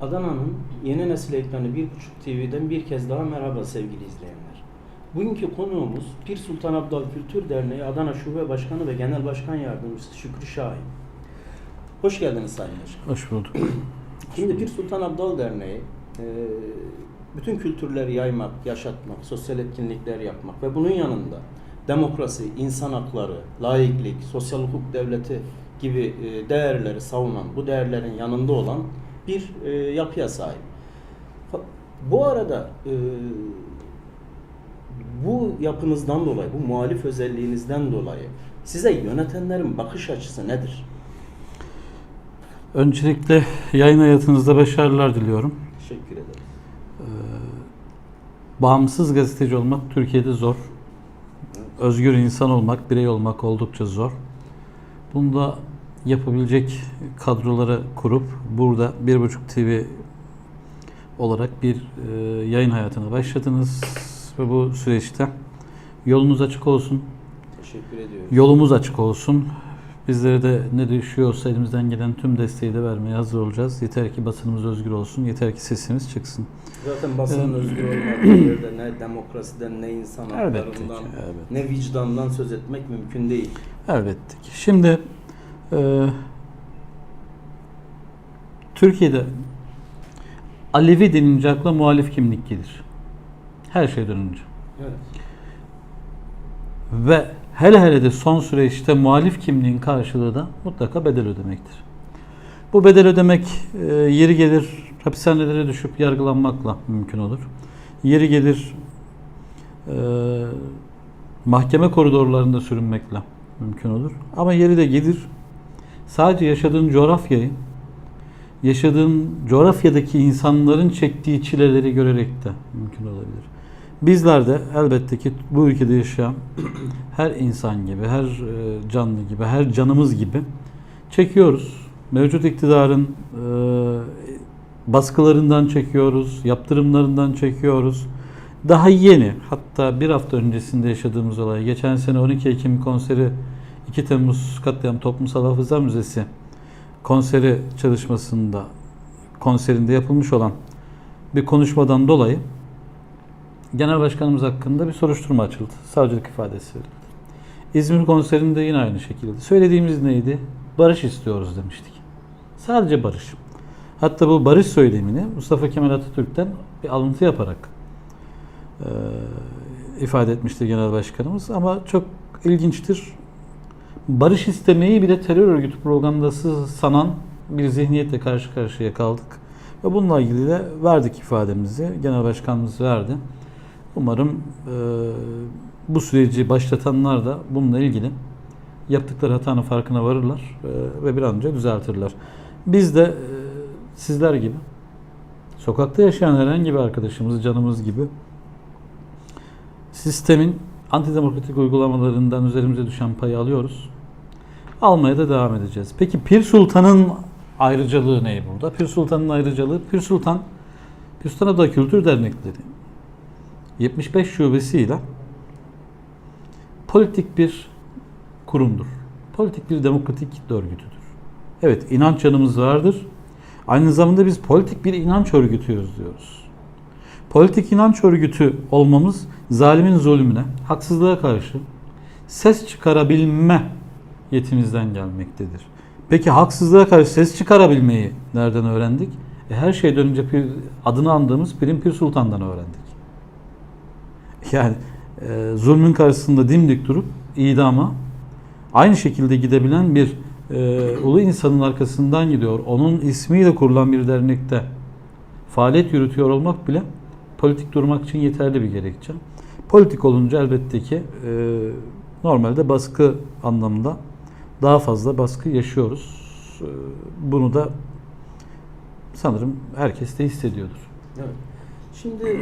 Adana'nın yeni nesil ekranı 1.5 TV'den bir kez daha merhaba sevgili izleyenler. Bugünkü konuğumuz Pir Sultan Abdal Kültür Derneği Adana Şube Başkanı ve Genel Başkan Yardımcısı Şükrü Şahin. Hoş geldiniz Sayın Başkan. Hoş bulduk. Şimdi Pir Sultan Abdal Derneği e, bütün kültürleri yaymak, yaşatmak, sosyal etkinlikler yapmak ve bunun yanında demokrasi, insan hakları, laiklik, sosyal hukuk devleti gibi e, değerleri savunan, bu değerlerin yanında olan bir e, yapıya sahip. Bu arada e, bu yapınızdan dolayı, bu muhalif özelliğinizden dolayı size yönetenlerin bakış açısı nedir? Öncelikle yayın hayatınızda başarılar diliyorum. Teşekkür ederim. Bağımsız gazeteci olmak Türkiye'de zor. Özgür insan olmak, birey olmak oldukça zor. Bunu da yapabilecek kadroları kurup burada 1.5 TV olarak bir e, yayın hayatına başladınız ve bu süreçte yolunuz açık olsun, Teşekkür ediyorum. yolumuz açık olsun. Bizlere de ne düşüyorsa elimizden gelen tüm desteği de vermeye hazır olacağız. Yeter ki basınımız özgür olsun, yeter ki sesimiz çıksın. Zaten basının Evet. özgür olmadığı yerde ne demokrasiden ne insan Elbette haklarından ki, ne vicdandan söz etmek mümkün değil. Elbette ki. Şimdi e, Türkiye'de Alevi denince akla muhalif kimlik gelir. Her şeyden önce. Evet. Ve hele hele de son süreçte muhalif kimliğin karşılığı da mutlaka bedel ödemektir. Bu bedel ödemek e, yeri gelir hapishanelere düşüp yargılanmakla mümkün olur. Yeri gelir e, mahkeme koridorlarında sürünmekle mümkün olur. Ama yeri de gelir sadece yaşadığın coğrafyayı yaşadığın coğrafyadaki insanların çektiği çileleri görerek de mümkün olabilir. Bizler de elbette ki bu ülkede yaşayan her insan gibi, her e, canlı gibi, her canımız gibi çekiyoruz. Mevcut iktidarın e, baskılarından çekiyoruz, yaptırımlarından çekiyoruz. Daha yeni, hatta bir hafta öncesinde yaşadığımız olay, geçen sene 12 Ekim konseri 2 Temmuz Katliam Toplumsal Hafıza Müzesi konseri çalışmasında, konserinde yapılmış olan bir konuşmadan dolayı Genel Başkanımız hakkında bir soruşturma açıldı. Savcılık ifadesi verildi. İzmir konserinde yine aynı şekilde. Söylediğimiz neydi? Barış istiyoruz demiştik. Sadece barış. Hatta bu barış söylemini Mustafa Kemal Atatürk'ten bir alıntı yaparak e, ifade etmişti Genel Başkanımız. Ama çok ilginçtir. Barış istemeyi bile terör örgütü propagandası sanan bir zihniyetle karşı karşıya kaldık. Ve bununla ilgili de verdik ifademizi. Genel Başkanımız verdi. Umarım e, bu süreci başlatanlar da bununla ilgili yaptıkları hatanın farkına varırlar e, ve bir an önce düzeltirler. Biz de e, sizler gibi sokakta yaşayan herhangi bir arkadaşımız, canımız gibi sistemin antidemokratik uygulamalarından üzerimize düşen payı alıyoruz. Almaya da devam edeceğiz. Peki Pir Sultan'ın ayrıcalığı ne burada? Pir Sultan'ın ayrıcalığı Pir Sultan Pir Sultan Ada Kültür Dernekleri 75 şubesiyle politik bir kurumdur. Politik bir demokratik kitle örgütüdür. Evet inanç yanımız vardır. Aynı zamanda biz politik bir inanç örgütüyüz diyoruz. Politik inanç örgütü olmamız zalimin zulmüne, haksızlığa karşı ses çıkarabilme yetimizden gelmektedir. Peki haksızlığa karşı ses çıkarabilmeyi nereden öğrendik? E, her şeyden önce pir, adını andığımız Pirin Pir Sultan'dan öğrendik. Yani e, zulmün karşısında dimdik durup idama aynı şekilde gidebilen bir e, ulu insanın arkasından gidiyor. Onun ismiyle kurulan bir dernekte faaliyet yürütüyor olmak bile politik durmak için yeterli bir gerekçe. Politik olunca elbette ki e, normalde baskı anlamında daha fazla baskı yaşıyoruz. E, bunu da sanırım herkes de hissediyordur. Evet. Şimdi e,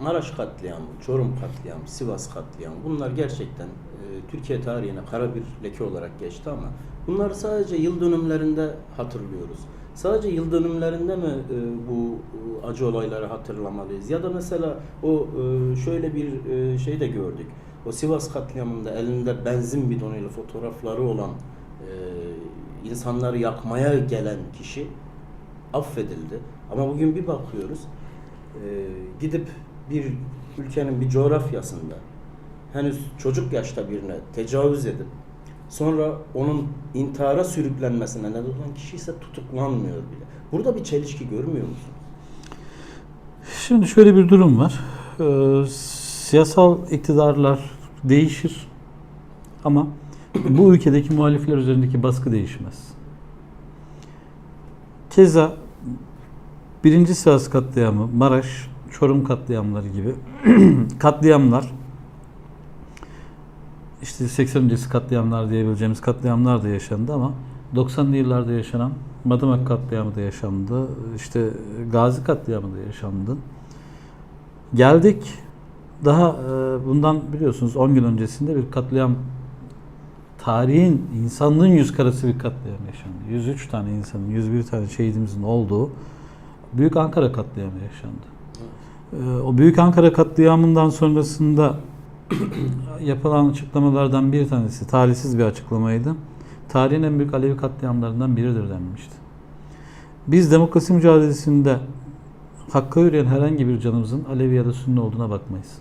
Maraş katliamı, Çorum katliamı, Sivas katliamı bunlar gerçekten e, Türkiye tarihine kara bir leke olarak geçti ama bunları sadece yıl dönümlerinde hatırlıyoruz. Sadece yıl dönümlerinde mi e, bu e, acı olayları hatırlamalıyız? Ya da mesela o e, şöyle bir e, şey de gördük. O Sivas katliamında elinde benzin bidonuyla fotoğrafları olan e, insanları yakmaya gelen kişi affedildi. Ama bugün bir bakıyoruz e, gidip bir ülkenin bir coğrafyasında henüz çocuk yaşta birine tecavüz edip sonra onun intihara sürüklenmesine neden olan kişi ise tutuklanmıyor bile. Burada bir çelişki görmüyor musunuz? Şimdi şöyle bir durum var. Ee, siyasal iktidarlar değişir ama bu ülkedeki muhalifler üzerindeki baskı değişmez. Keza birinci Sivas katliamı, Maraş, Çorum katliamları gibi katliamlar işte 80 öncesi katliamlar diyebileceğimiz katliamlar da yaşandı ama 90'lı yıllarda yaşanan Madımak katliamı da yaşandı. İşte Gazi katliamı da yaşandı. Geldik daha e, bundan biliyorsunuz 10 gün öncesinde bir katliam tarihin insanlığın yüz karası bir katliam yaşandı. 103 tane insanın, 101 tane şehidimizin olduğu Büyük Ankara katliamı yaşandı. E, O Büyük Ankara katliamından sonrasında yapılan açıklamalardan bir tanesi talihsiz bir açıklamaydı. Tarihin en büyük Alevi katliamlarından biridir denmişti. Biz demokrasi mücadelesinde hakka yürüyen herhangi bir canımızın Alevi ya da Sünni olduğuna bakmayız.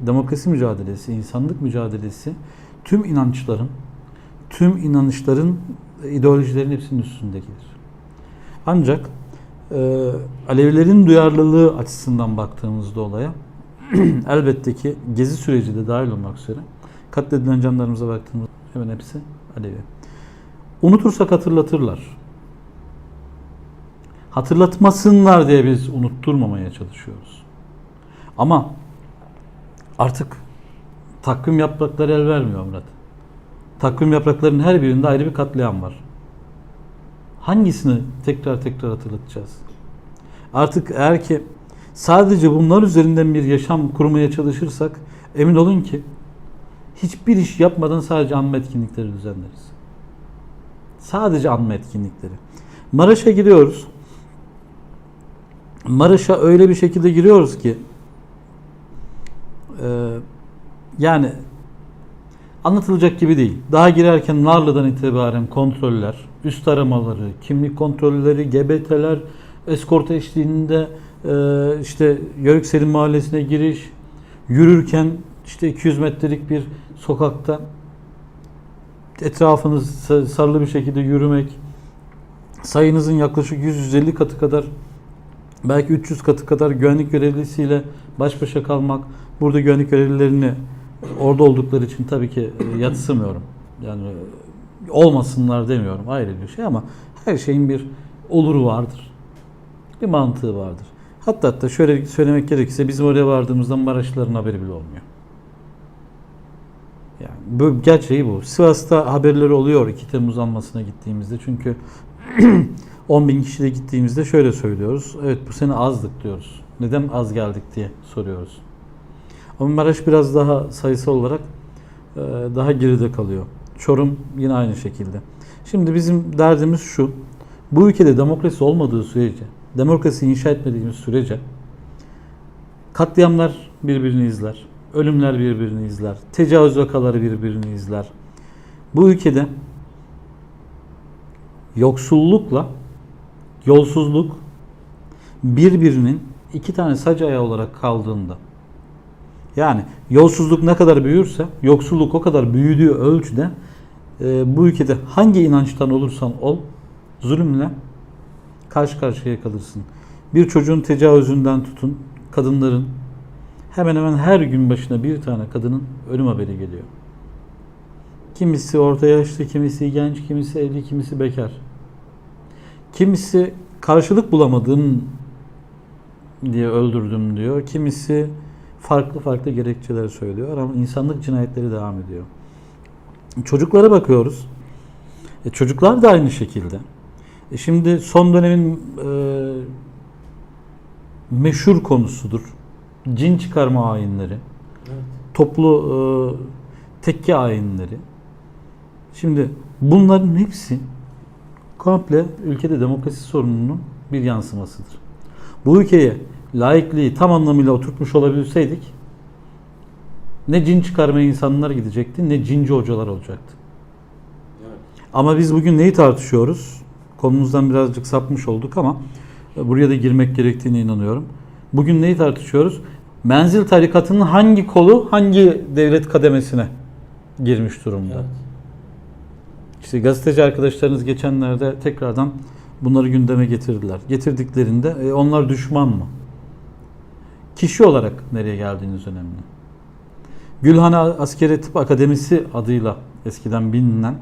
Demokrasi mücadelesi, insanlık mücadelesi tüm inançların, tüm inanışların, ideolojilerin hepsinin üstündekidir. Ancak e, Alevilerin duyarlılığı açısından baktığımızda olaya elbette ki gezi süreci de dahil olmak üzere katledilen canlarımıza baktığımızda hemen hepsi Alevi. Unutursak hatırlatırlar. Hatırlatmasınlar diye biz unutturmamaya çalışıyoruz. Ama artık takvim yaprakları el vermiyor Murat. Takvim yapraklarının her birinde ayrı bir katliam var. Hangisini tekrar tekrar hatırlatacağız? Artık eğer ki sadece bunlar üzerinden bir yaşam kurmaya çalışırsak emin olun ki hiçbir iş yapmadan sadece anma etkinlikleri düzenleriz. Sadece anma etkinlikleri. Maraş'a giriyoruz. Maraş'a öyle bir şekilde giriyoruz ki e, yani anlatılacak gibi değil. Daha girerken Narlı'dan itibaren kontroller, üst aramaları, kimlik kontrolleri, GBT'ler, eskort eşliğinde e, işte Yörük Selim Mahallesi'ne giriş, yürürken işte 200 metrelik bir sokakta etrafınız sa- sarılı bir şekilde yürümek, sayınızın yaklaşık 100-150 katı kadar belki 300 katı kadar güvenlik görevlisiyle baş başa kalmak, burada güvenlik görevlilerini orada oldukları için tabii ki e, yatsımıyorum. Yani e, olmasınlar demiyorum ayrı bir şey ama her şeyin bir oluru vardır. Bir mantığı vardır. Hatta hatta şöyle söylemek gerekirse bizim oraya vardığımızda Maraşlıların haberi bile olmuyor. Yani bu gerçeği bu. Sivas'ta haberleri oluyor 2 Temmuz anmasına gittiğimizde. Çünkü 10 bin kişiyle gittiğimizde şöyle söylüyoruz. Evet bu sene azdık diyoruz. Neden az geldik diye soruyoruz. Ama Maraş biraz daha sayısal olarak e, daha geride kalıyor. Çorum yine aynı şekilde. Şimdi bizim derdimiz şu. Bu ülkede demokrasi olmadığı sürece, demokrasi inşa etmediğimiz sürece katliamlar birbirini izler. Ölümler birbirini izler. Tecavüz vakaları birbirini izler. Bu ülkede yoksullukla yolsuzluk birbirinin iki tane sac ayağı olarak kaldığında yani yolsuzluk ne kadar büyürse yoksulluk o kadar büyüdüğü ölçüde e, bu ülkede hangi inançtan olursan ol zulümle karşı karşıya kalırsın. Bir çocuğun tecavüzünden tutun kadınların hemen hemen her gün başına bir tane kadının ölüm haberi geliyor. Kimisi orta yaşlı, kimisi genç, kimisi evli, kimisi bekar. Kimisi karşılık bulamadım diye öldürdüm diyor. Kimisi farklı farklı gerekçeler söylüyor ama insanlık cinayetleri devam ediyor. Çocuklara bakıyoruz. E, çocuklar da aynı şekilde. E, şimdi son dönemin e, meşhur konusudur. Cin çıkarma ayinleri. Evet. Toplu e, tekke ayinleri. Şimdi bunların hepsi komple ülkede demokrasi sorununun bir yansımasıdır. Bu ülkeye laikliği tam anlamıyla oturtmuş olabilseydik ne cin çıkarmaya insanlar gidecekti ne cinci hocalar olacaktı. Evet. Ama biz bugün neyi tartışıyoruz? konumuzdan birazcık sapmış olduk ama e, buraya da girmek gerektiğine inanıyorum. Bugün neyi tartışıyoruz? Menzil tarikatının hangi kolu hangi devlet kademesine girmiş durumda? Evet. İşte gazeteci arkadaşlarınız geçenlerde tekrardan bunları gündeme getirdiler. Getirdiklerinde e, onlar düşman mı? Kişi olarak nereye geldiğiniz önemli. Gülhane Askeri Tıp Akademisi adıyla eskiden bilinen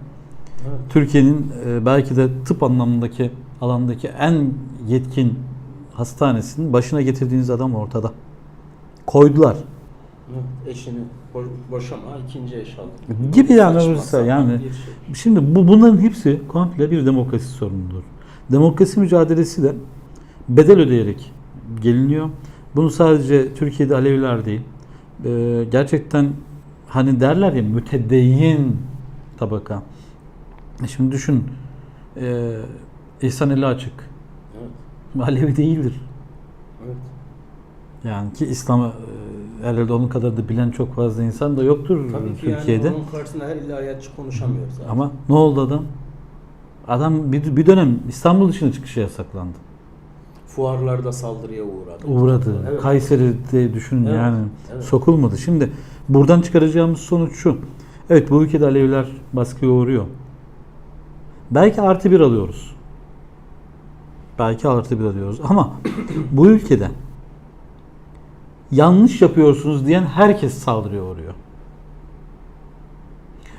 Evet. Türkiye'nin e, belki de tıp anlamındaki alandaki en yetkin hastanesinin başına getirdiğiniz adam ortada. Koydular. Eşini bo- boşama, ikinci eş al. Gibi yani olursa yani. şey. Şimdi bu bunların hepsi komple bir demokrasi sorunudur. Demokrasi mücadelesi de bedel ödeyerek geliniyor. Bunu sadece Türkiye'de Aleviler değil. e, gerçekten hani derler ya mütedeyyin tabaka. E Şimdi düşün. E, İhsan eli açık. Evet. Alevi değildir. Evet. Yani ki İslam'ı e, herhalde onun kadar da bilen çok fazla insan da yoktur Tabii ki Türkiye'de. yani onun karşısında her ilahiyatçı konuşamıyor zaten. Ama ne oldu adam? Adam bir, bir dönem İstanbul dışına çıkışı yasaklandı. fuarlarda saldırıya uğradı. Uğradı. Evet. Kayseri'de düşünün Evet, yani evet. sokulmadı. Şimdi buradan çıkaracağımız sonuç şu. Evet bu ülkede Aleviler baskıya uğruyor. Belki artı bir alıyoruz. Belki artı bir alıyoruz. Ama bu ülkede yanlış yapıyorsunuz diyen herkes saldırıya uğruyor.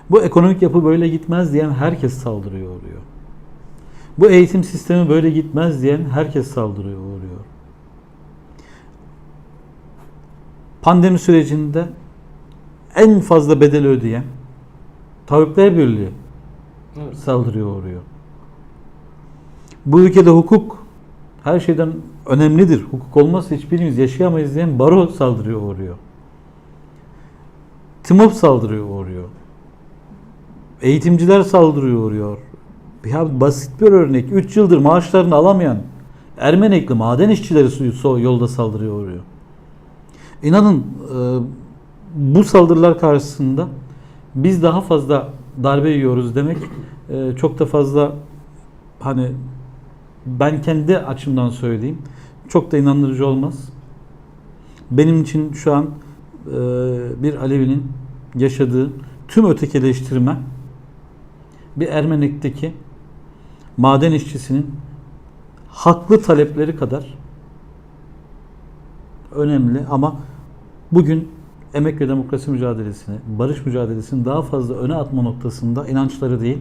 Bu ekonomik yapı böyle gitmez diyen herkes saldırıya uğruyor. Bu eğitim sistemi böyle gitmez diyen herkes saldırıya uğruyor. Pandemi sürecinde en fazla bedel ödeyen Tabipler Birliği Evet. saldırıya uğruyor. Bu ülkede hukuk her şeyden önemlidir. Hukuk olmazsa hiçbirimiz yaşayamayız diyen baro saldırıya uğruyor. TİMOP saldırıya uğruyor. Eğitimciler saldırıya uğruyor. Ya basit bir örnek. 3 yıldır maaşlarını alamayan Ermenekli maden işçileri suyu yolda saldırıya uğruyor. İnanın e, bu saldırılar karşısında biz daha fazla darbe yiyoruz demek e, çok da fazla hani ben kendi açımdan söyleyeyim çok da inandırıcı olmaz. Benim için şu an e, bir Alevi'nin yaşadığı tüm ötekileştirme bir Ermenek'teki maden işçisinin haklı talepleri kadar önemli ama bugün emek ve demokrasi mücadelesini, barış mücadelesini daha fazla öne atma noktasında inançları değil,